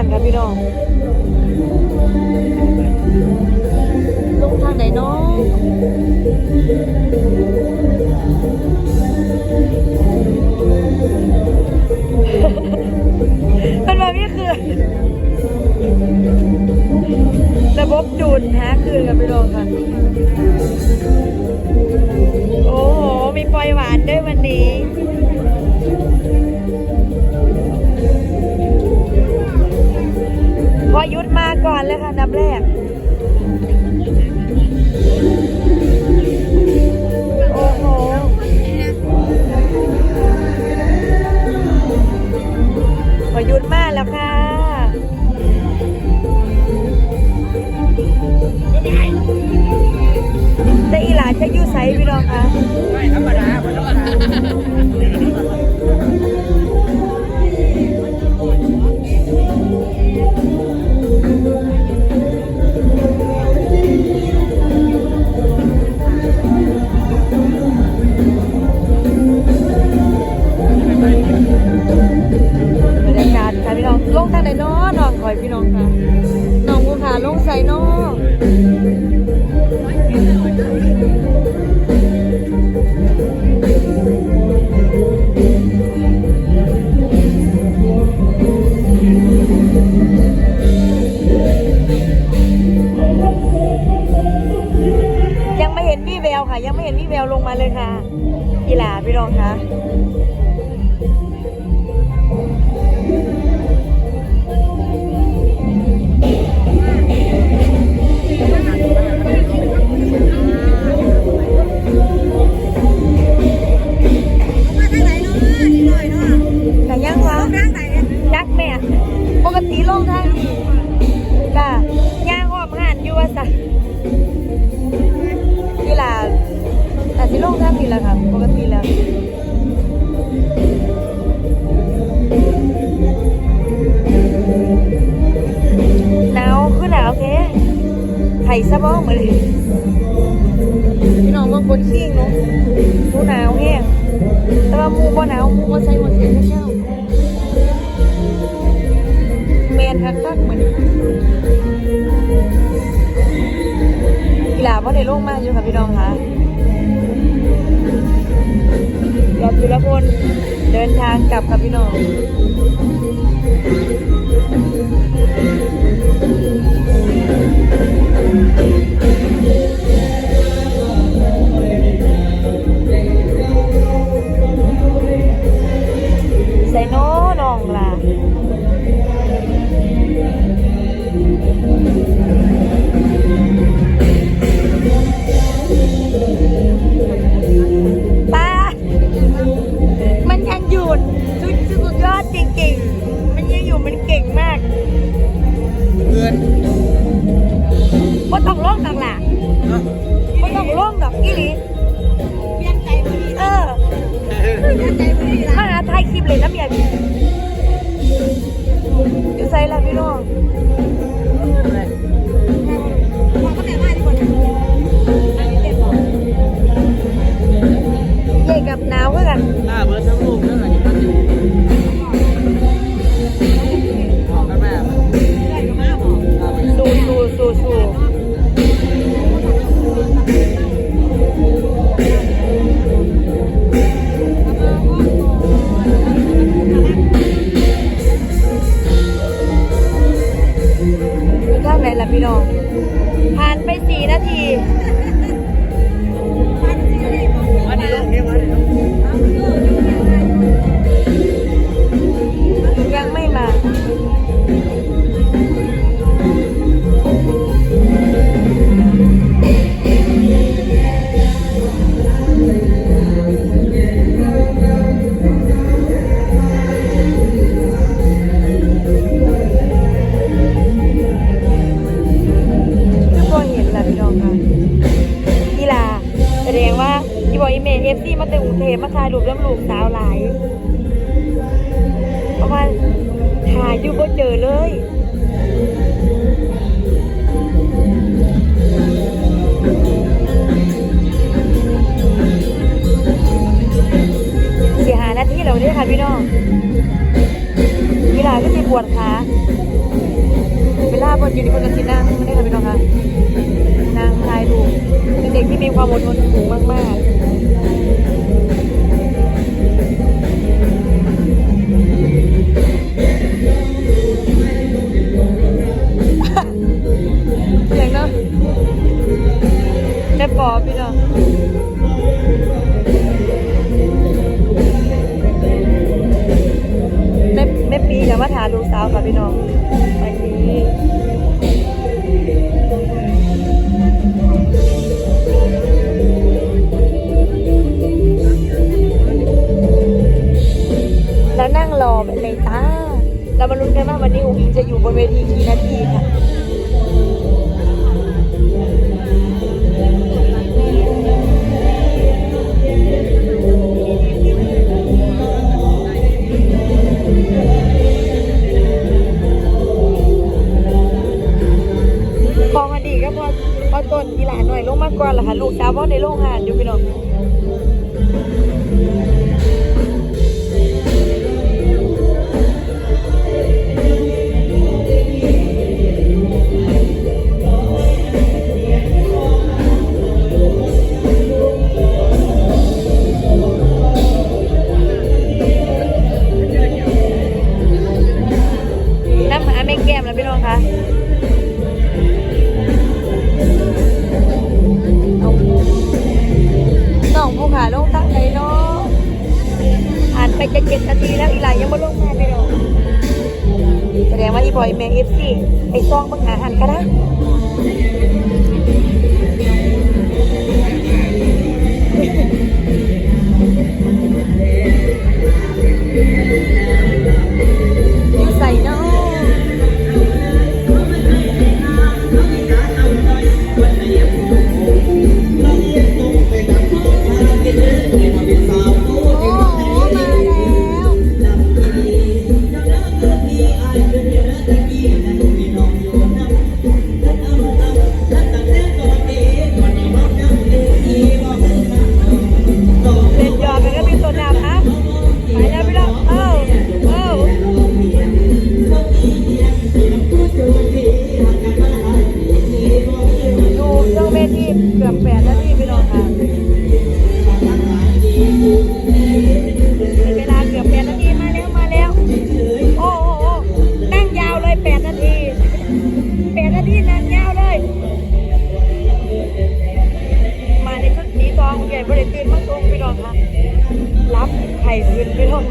านครับพี่น้องลงทางไหนเนาะเป็นแบบนี้คือระบบดูดหาคืนกับพี่น้องค่ะ โอ้โห มีปล่อยหวานด้วยวันนี้ แรก โอ้โหพยุดมาแล้วค่ะแต่อีหลานจะอยู่ไสพี่น้องคะไม่ธรรมดา น้องคอยพี่น้องค่ะน้องผู้ขาลงใส่เนาะยังไม่เห็นวี่แววค่ะ ยังไม่เห็นวี่แววลงมาเลยค่ะกีฬาพี่น้องค่ะ ซะบ้องมาเลยพี่น้องบางคนขี้งเนาะหนูหนาวแห้งแต่ว่ามูบ่หนาวมูบ่ใส่หมดเสียงเช้าๆเมนคักคักเหมือนกีฬาพ่อในโลกมากอยู่ค่ะพี่น้องคะรอบจุลพลเดินทางกลับค่ะพี่น้อง ใกับหนาวเพื่อกันหน้าเบิร์ดทั้งลูกทั้งอะไรนี่ก็สิบอ วยค่ะพี่น้องกีฬาก็จะปวดขาเวลาบนอยู่ในคนกับสินั่งไม่ได้ค่ะพี่น้องคะนางทายรูปเป็นเด็กที่มีความอดทนสูงมากๆ ม่แม่ปีกับมาถาลูกสาวกับพี่น้องวันนี้แล้วนั่งรอไปเลยจ้าเรามาลุ้นกันว่าวันนี้อุ้งอิงจะอยู่บนเวทีกี่นาทีค่ะ ก็พอพอต้นกีฬาหน่อยลงมากกว่าล่ะค่ะ ลูกสาวพ่อในโรงงานอยู่พี่น้อง ค่ะลงตั้งไหนเนาะผ่านไปจะเจ็ดนาทีแล้วอีหลายยังไม่ลงมาไปหรอกแสดงว่าอีบอยแม่เอฟซีไอซองบังหาหันกันน ทีเกือบแปดนาทีพี่น้องค่ะเวลาเกือบแปดนาทีมาแล้วมาแล้ว โอ้โหโอนั่งยาวเลยแปดนาทีแปดนาทีนั่งยาวเลย มาในชุดสีทองใหญ่บริตื่นมาทรงพี่น้องค่ะรับไข่คืนพี่น้อง